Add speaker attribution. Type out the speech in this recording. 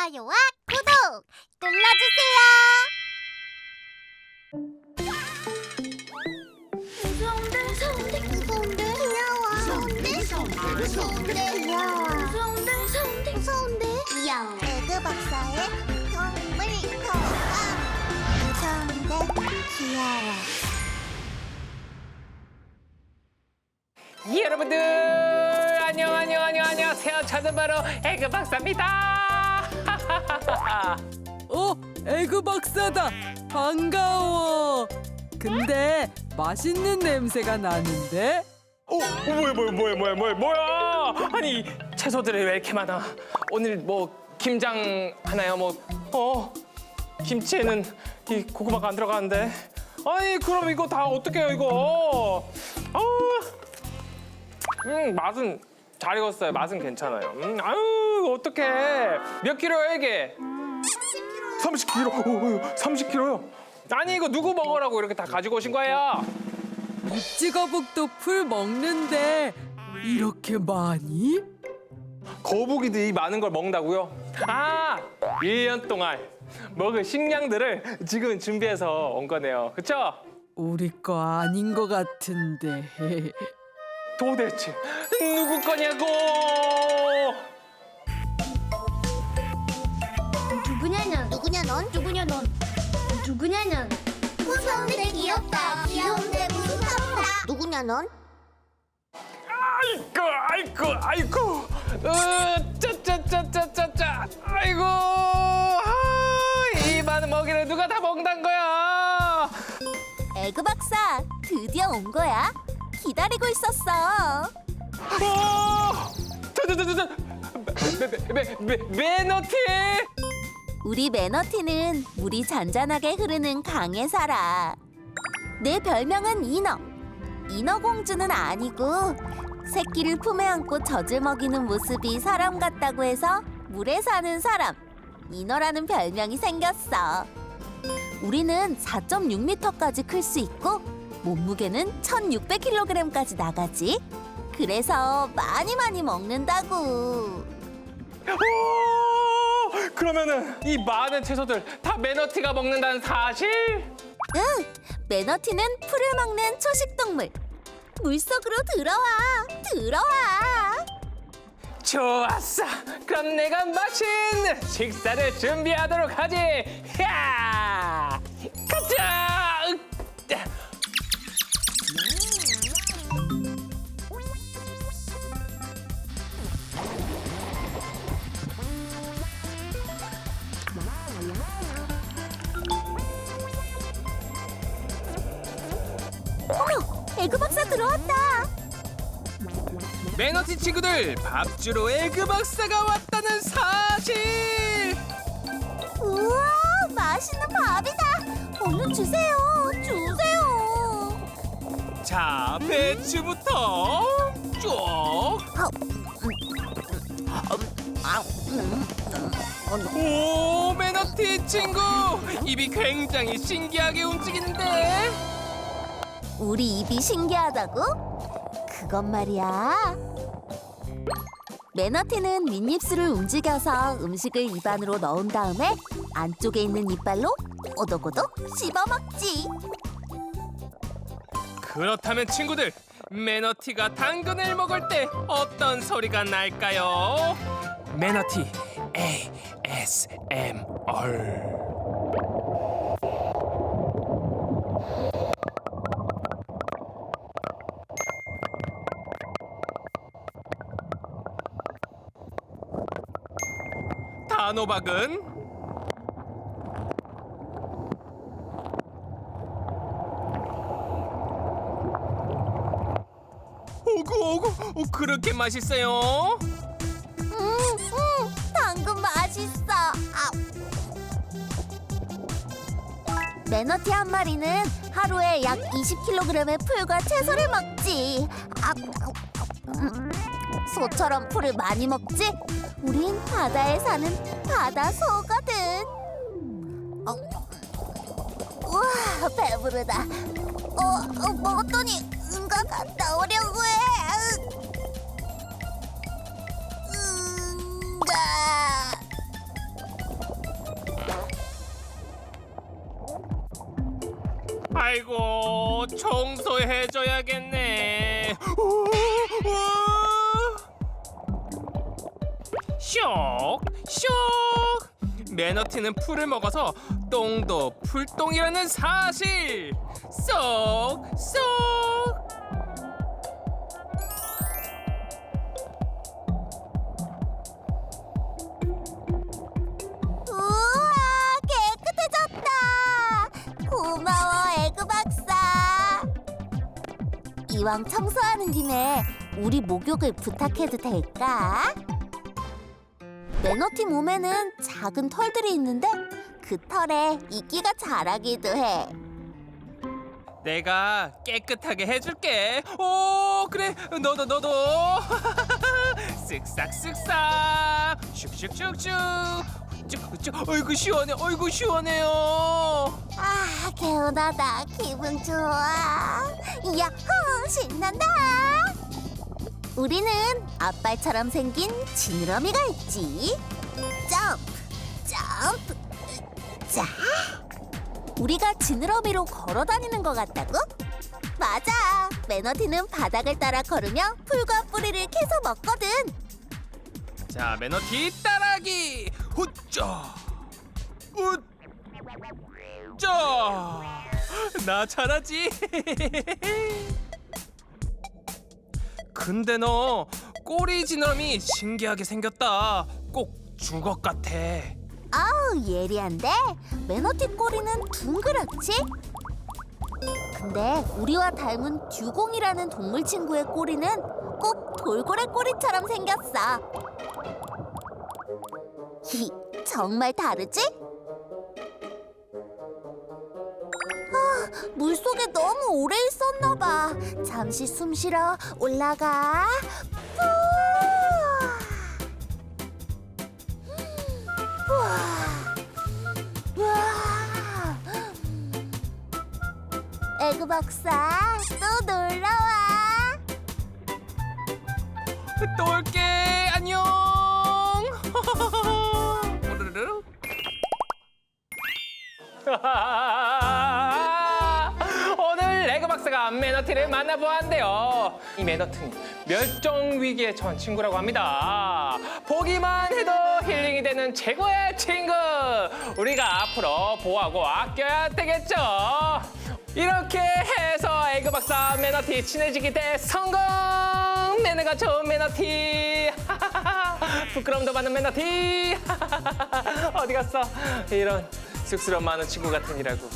Speaker 1: 좋아요와 구독 눌러주세요. 무서운데 무서운데 무서운데. 귀여워. 무서운데 무서운데. 무서운데 귀여워 무서운데. 무서운데. 무서운데 귀여워. 에그 박사의 동물 도감 무서운데 귀여워.
Speaker 2: 여러분들. 안녕 안녕 안녕 안녕하세요. 저는 바로 에그 박사입니다.
Speaker 3: 어, 에그 박사다. 반가워. 근데 맛있는 냄새가 나는데?
Speaker 2: 어 뭐야 뭐야 뭐야 뭐야 뭐야 뭐야? 아니 채소들이 왜 이렇게 많아? 오늘 뭐 김장 하나요? 뭐어? 김치에는 이 고구마가 안 들어가는데? 아니 그럼 이거 다 어떡해요 이거? 아 음 맛은 잘 익었어요. 맛은 괜찮아요. 음 아유 어떡해. 몇 킬로야 이게 30kg 오, 30kg요 아니 이거 누구 먹으라고 이렇게 다 가지고 오신 거예요
Speaker 3: 입지거북도 풀 먹는데 이렇게 많이?
Speaker 2: 거북이들이 많은 걸 먹는다고요? 아, 1년 동안 먹을 식량들을 지금 준비해서 온 거네요. 그쵸?
Speaker 3: 우리 거 아닌 것 같은데.
Speaker 2: 도대체 누구 거냐고!
Speaker 1: 넌 누구냐 넌 누구냐 넌 무서운데 귀엽다 귀여운데 무섭다 누구냐 넌
Speaker 2: 아이고, 아이고, 아이고! 으, 짜짜짜짜짜짜! 아이고! 아, 이 많은 먹이를 누가 다 먹는 거야!
Speaker 1: 에그 박사 드디어 온 거야 기다리고 있었어
Speaker 2: 어! 저저저저 매매매 매너티!
Speaker 1: 우리 매너티는 물이 잔잔하게 흐르는 강에 살아. 내 별명은 인어. 인어 공주는 아니고 새끼를 품에 안고 젖을 먹이는 모습이 사람 같다고 해서 물에 사는 사람. 인어라는 별명이 생겼어. 우리는 4.6m까지 클 수 있고 몸무게는 1,600kg까지 나가지. 그래서 많이 많이 먹는다고.
Speaker 2: 오! 그러면은 이 많은 채소들 다 매너티가 먹는다는 사실?
Speaker 1: 응, 매너티는 풀을 먹는 초식 동물. 물속으로 들어와, 들어와.
Speaker 2: 좋았어. 그럼 내가 맛있는 식사를 준비하도록 하지. 야!
Speaker 1: 에그 박사 들어왔다.
Speaker 2: 매너티 친구들 밥 주러 에그 박사가 왔다는 사실.
Speaker 1: 우와, 맛있는 밥이다. 얼른 주세요, 주세요.
Speaker 2: 자, 배추부터 쭉. 오, 매너티 친구 입이 굉장히 신기하게 움직이는데.
Speaker 1: 우리 입이 신기하다고? 그건 말이야. 매너티는 윗입술을 움직여서 음식을 입안으로 넣은 다음에 안쪽에 있는 이빨로 오독오독 씹어 먹지.
Speaker 2: 그렇다면 친구들, 매너티가 당근을 먹을 때 어떤 소리가 날까요? 매너티 ASMR. 단호박은 오구 오구 어, 그렇게 맛있어요?
Speaker 1: 음, 음, 당근 맛있어. 아. 매너티 한 마리는 하루에 약 20kg의 풀과 채소를 먹지. 아, 음, 소처럼 풀을 많이 먹지? 우린 바다에 사는 바다 소거든. 어, 우와, 배부르다. 어, 어 먹었더니 응가가 나오려고 해. 응가.
Speaker 2: 아이고 청소해줘야겠네. 오, 오! 쇽! 쇽! 매너티는 풀을 먹어서 똥도 풀똥이라는 사실! 쏙! 쏙!
Speaker 1: 우와 깨끗해졌다 고마워 에그 박사 이왕 청소하는 김에 우리 목욕을 부탁해도 될까? 매너티 몸에는 작은 털들이 있는데 그 털에 이끼가 자라기도 해.
Speaker 2: 내가 깨끗하게 해줄게. 오 그래. 너도 너도. 쓱싹 쓱싹. 슉슉슉슉. 쭉. 어이구 시원해. 어이구 시원해요.
Speaker 1: 아 개운하다. 기분 좋아. 야호 신난다 우리는 앞발처럼 생긴 지느러미가 있지. 점프 점프 자. 우리가 지느러미로 걸어 다니는 것 같다고? 맞아. 매너티는 바닥을 따라 걸으며 풀과 뿌리를 캐서 먹거든.
Speaker 2: 자 매너티 따라기. 후짜 후짜 나 잘하지 근데 너 꼬리 지느러미 신기하게 생겼다 꼭 주걱 같아
Speaker 1: 아우 예리한데 매너티 꼬리는 둥그렇지? 근데 우리와 닮은 듀공이라는 동물 친구의 꼬리는 꼭 돌고래 꼬리처럼 생겼어. 히, 정말 다르지? 아, 물속에 너무 오래. 잠시 숨 쉬러 올라가. 에그 박사 또 놀러 와.
Speaker 2: 또 올게 안녕 오르르르. 박사가 매너티를 만나보았는데요. 이 매너티는 멸종 위기에 처한 친구라고 합니다. 보기만 해도 힐링이 되는 최고의 친구. 우리가 앞으로 보호하고 아껴야 되겠죠. 이렇게 해서 에그 박사 매너티 친해지기 대 성공! 매너가 좋은 매너티. 부끄러움도 많은 매너티. 어디 갔어? 이런 쑥스러움 많은 친구 같으니라고